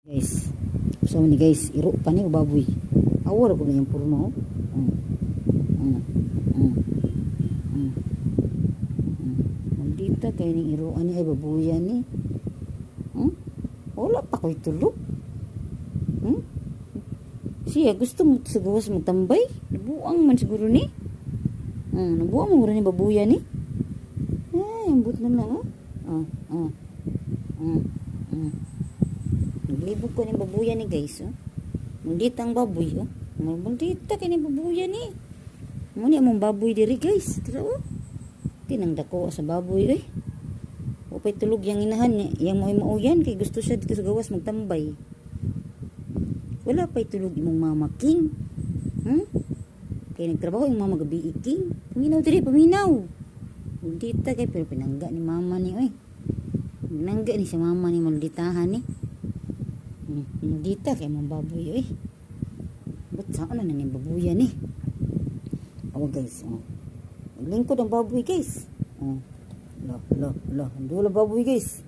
Guys, so ni guys, iro pa ni baboy. Awar ko na yung purno. Mm. Mm. Mm. Mm. Mm. Maldita kay ning iro ani ay babuyan ni. Hmm? Wala pa ko'y tulog. Hmm? Siya gusto mo sa gawas magtambay. Nabuang man siguro ni. Hmm, nabuang mo ni babuyan ni. Ay, ambot na lang oh. Ah, ah. Mm. Mm. Naglibog ko ni babuyan ni guys, oh. Maldita ang baboy, oh. Maldita kay ni babuyan ni. Muni among baboy diri guys. Tira, oh. Tinang dako sa baboy, eh. Upay tulog yang inahan niya. Yang mo mauyan kay gusto siya dito sa gawas magtambay. Wala pa'y tulog imong mama king. Hmm? Kaya nagtrabaho yung mama gabi king. Paminaw diri, paminaw. Maldita kay pero pinangga ni mama ni, oy. Pinangga ni si mama ni malditahan ni. Hmm, Maldita kay mong baboy, oy. Ba't saan na nang babuyan ni? Oh guys, oh. Maglingkod ang baboy guys. Oh. Lo, lo, lo. Ang dulo baboy guys.